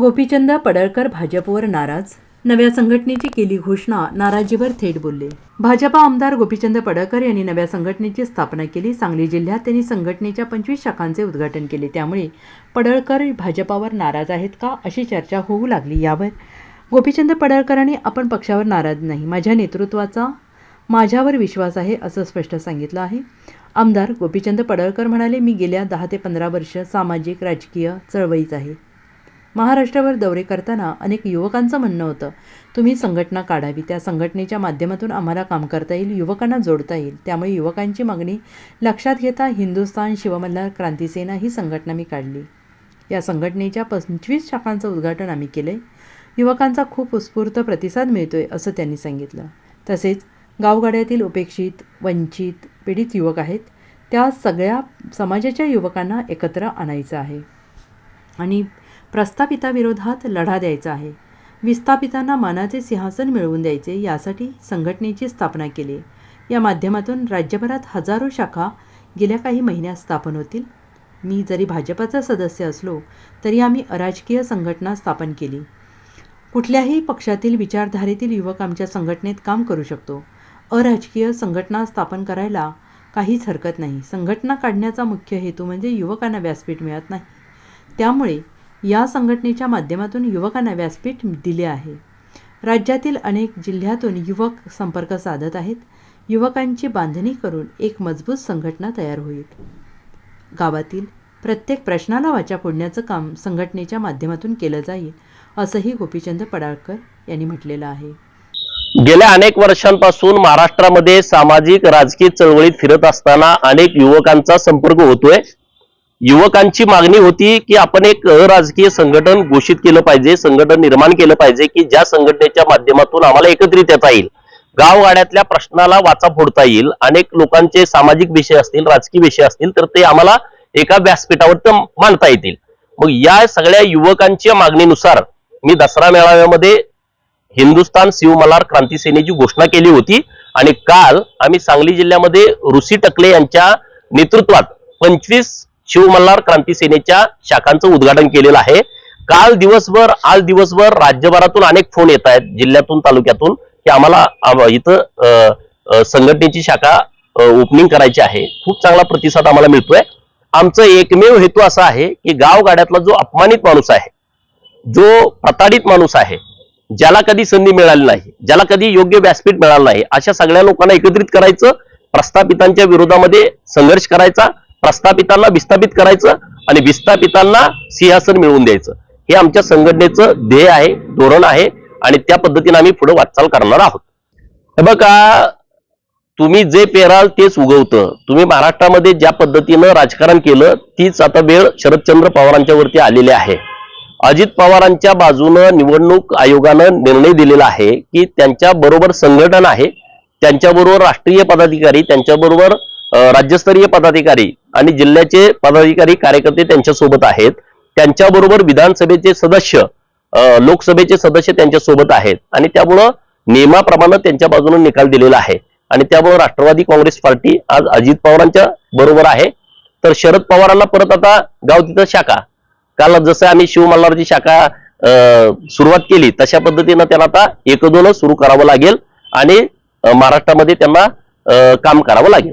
गोपीचंद पडळकर भाजपवर नाराज? नव्या संघटनेची केली घोषणा नाराजीवर थेट बोलले. भाजपा आमदार गोपीचंद पडळकर यांनी नव्या संघटनेची स्थापना केली. सांगली जिल्ह्यात त्यांनी संघटनेच्या पंचवीस शाखांचे उद्घाटन केले. त्यामुळे पडळकर भाजपावर नाराज आहेत का अशी चर्चा होऊ लागली यावर. गोपीचंद पडळकरांनी आपण पक्षावर नाराज नाही माझ्या नेतृत्वाचा माझ्यावर विश्वास आहे असं स्पष्ट सांगितलं आहे. आमदार गोपीचंद पडळकर म्हणाले मी गेल्या दहा ते पंधरा वर्ष सामाजिक राजकीय चळवळीत आहे. महाराष्ट्रावर दौरे करताना अनेक युवकांचं म्हणणं होतं तुम्ही संघटना काढावी. त्या संघटनेच्या माध्यमातून आम्हाला काम करता येईल युवकांना जोडता येईल. त्यामुळे युवकांची मागणी लक्षात घेता हिंदुस्थान शिवमल्हार क्रांती सेना ही संघटना मी काढली. या संघटनेच्या पंचवीस शाखांचं उद्घाटन आम्ही केले युवकांचा खूप उत्स्फूर्त प्रतिसाद मिळतोय असं त्यांनी सांगितलं. तसेच गावगाड्यातील उपेक्षित वंचित पीडित युवक आहेत. त्या सगळ्या समाजाच्या युवकांना एकत्र आणायचं आहे. आणि प्रस्थापिताविरोधात लढा द्यायचा आहे. विस्थापितांना मानाचे सिंहासन मिळवून द्यायचे यासाठी संघटनेची स्थापना केली. या माध्यमातून राज्यभरात हजारो शाखा गेल्या काही महिन्यात स्थापन होतील. मी जरी भाजपाचा सदस्य असलो तरी आम्ही अराजकीय संघटना स्थापन केली. कुठल्याही पक्षातील विचारधारेतील युवक आमच्या संघटनेत काम करू शकतो. अराजकीय संघटना स्थापन करायला काहीच हरकत नाही. संघटना काढण्याचा मुख्य हेतू म्हणजे युवकांना व्यासपीठ मिळत नाही. त्यामुळे या संघटनेच्या माध्यमातून युवकांना व्यासपीठ दिले आहे. राज्यातील अनेक जिल्ह्यातून युवक संपर्क साधत आहेत. युवकांची बांधणी करून एक मजबूत संघटना तयार होईल. गावातील प्रत्येक प्रश्नाला वाचा फोडण्याचं काम संघटनेच्या माध्यमातून केलं जाईल असंही गोपीचंद पडाळकर यांनी म्हटलेलं आहे. गेल्या अनेक वर्षांपासून महाराष्ट्रामध्ये सामाजिक राजकीय चळवळीत फिरत असताना अनेक युवकांचा संपर्क होतोय. युवकांची मागणी होती की आपण एक राजकीय संघटन घोषित केलं पाहिजे संघटन निर्माण केलं पाहिजे की ज्या संघटनेच्या माध्यमातून आम्हाला एकत्रित येता येईल. गावगाड्यातल्या प्रश्नाला वाचा फोडता येईल अनेक लोकांचे सामाजिक विषय असतील राजकीय विषय असतील तर ते आम्हाला एका व्यासपीठावर मांडता येतील. मग या सगळ्या युवकांच्या मागणीनुसार मी दसरा मेळाव्यामध्ये हिंदुस्थान शिवमल्हार क्रांती सेनेची घोषणा केली होती आणि काल आम्ही सांगली जिल्ह्यामध्ये ऋषी टकले यांच्या नेतृत्वात पंचवीस शिवमल्हार क्रांती सेनेच्या शाखांचं उद्घाटन केलेलं आहे. काल दिवसभर आज दिवसभर राज्यभरातून अनेक फोन येत आहेत जिल्ह्यातून तालुक्यातून की आम्हाला इथं संघटनेची शाखा ओपनिंग करायची आहे. खूप चांगला प्रतिसाद आम्हाला मिळतोय. आमचं एकमेव हेतू असा आहे की गावगाड्यातला जो अपमानित माणूस आहे जो प्रताडित माणूस आहे ज्याला कधी संधी मिळाली नाही ज्याला कधी योग्य व्यासपीठ मिळालं नाही अशा सगळ्या लोकांना एकत्रित करायचं प्रस्थापितांच्या विरोधामध्ये संघर्ष करायचा प्रस्थापितांना विस्थापित करायचं आणि विस्थापितांना सिंहासन मिळवून द्यायचं. हे आमच्या संघटनेचं ध्येय आहे धोरण आहे आणि त्या पद्धतीने आम्ही पुढे वाटचाल करणार आहोत. हे बघा तुम्ही जे पेराल तेच उगवतं. तुम्ही महाराष्ट्रामध्ये ज्या पद्धतीनं राजकारण केलं तीच आता वेळ शरदचंद्र पवारांच्या वरती आलेली आहे. अजित पवारांच्या बाजूनं निवडणूक आयोगानं निर्णय दिलेला आहे की त्यांच्या बरोबर संघटन आहे त्यांच्याबरोबर राष्ट्रीय पदाधिकारी त्यांच्याबरोबर राज्यस्तरीय पदाधिकारी आणि जिल्ह्याचे पदाधिकारी कार्यकर्ते त्यांच्यासोबत आहेत. त्यांच्याबरोबर विधानसभेचे सदस्य लोकसभेचे सदस्य त्यांच्यासोबत आहेत. आणि त्यामुळं नियमाप्रमाणे त्यांच्या बाजूने निकाल दिलेला आहे. आणि त्यामुळे राष्ट्रवादी काँग्रेस पार्टी आज अजित पवारांच्या बरोबर आहे. तर शरद पवारांना परत आता गाव तिथं शाखा. काल जसं आम्ही शिवमल्हारची शाखा अं, सुरुवात केली तशा पद्धतीनं त्यांना आता एक दोन सुरू करावं लागेल. आणि महाराष्ट्रामध्ये त्यांना अं, काम करावं लागेल.